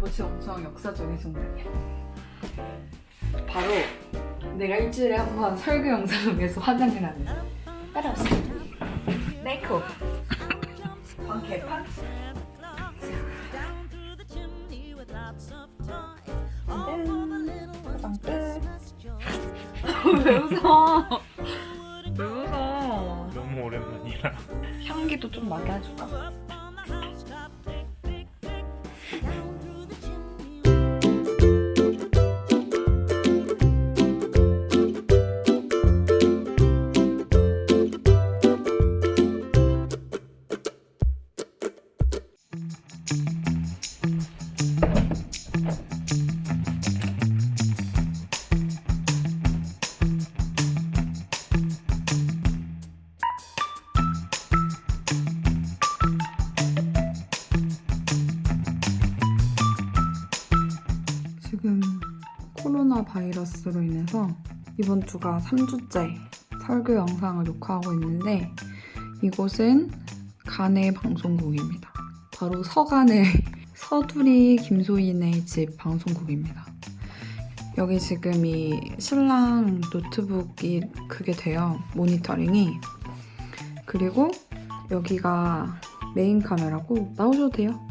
로봇이 엄청 역사적인 순간이야. 바로 내가 일주일에 한 번 설교 영상을 위해서 화장을 하는 따라오세요. 메이크업. 방 개판? 방 끝. 왜 웃어? 왜 웃어? 너무 오랜만이라 향기도 좀 나게 해줄까? 코로나 바이러스로 인해서 이번 주가 3주째 설교 영상을 녹화하고 있는데 이곳은 간의 방송국입니다. 바로 서간의 서두리 김소인의 집 방송국입니다. 여기 지금 이 신랑 노트북이 그게 돼요. 모니터링이. 그리고 여기가 메인 카메라고 나오셔도 돼요.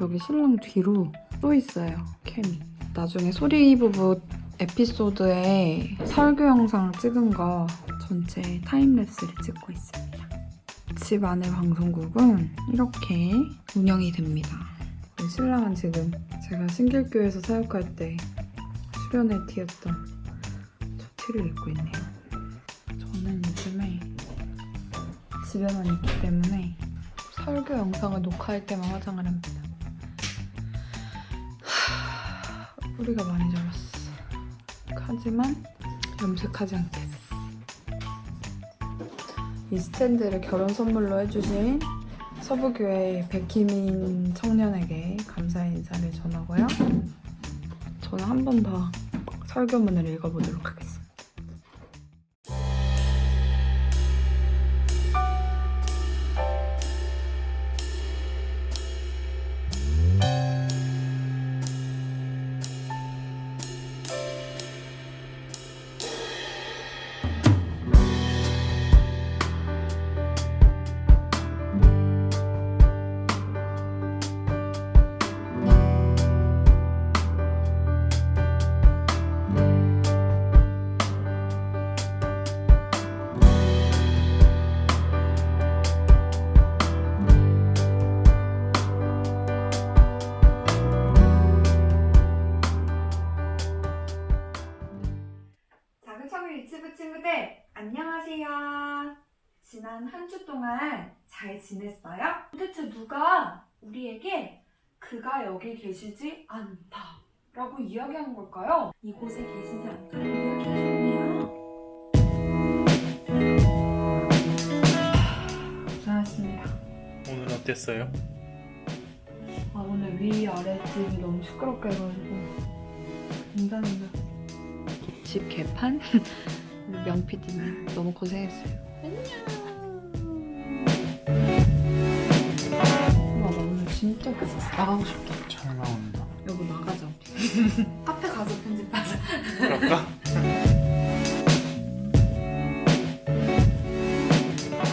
여기 신랑 뒤로 또 있어요. 캠이. 나중에 소리 부부 에피소드에 설교 영상 찍은 거 전체 타임랩스를 찍고 있습니다. 집 안의 방송국은 이렇게 운영이 됩니다. 신랑은 지금 제가 신길교에서 사역할 때 수련회 티였던 저 티를 입고 있네요. 저는 요즘에 집에만 있기 때문에 설교 영상을 녹화할 때만 화장을 합니다. 뿌리가 많이 자랐어. 하지만 염색하지 않겠어. 이 스탠드를 결혼 선물로 해주신 서부교회 백희민 청년에게 감사의 인사를 전하고요. 저는 한 번 더 설교문을 읽어보도록 하겠습니다. 유튜브 친구들 안녕하세요. 지난 한 주 동안 잘 지냈어요? 도대체 누가 우리에게 그가 여기 계시지 않다 라고 이야기하는 걸까요? 이곳에 계시지 않다고 이야기하셨네요. 고생하셨습니다. 오늘 어땠어요? 아 오늘 위 아래 집이 너무 시끄럽게 해가지고 굉장히 맛집 개판? 명PD님 너무 고생했어요. 안녕. 와, 나 오늘 진짜 고생. 나가고 싶다. 잘 나온다. 여보 나가자. 카페 가서 편집하자. 그럴까?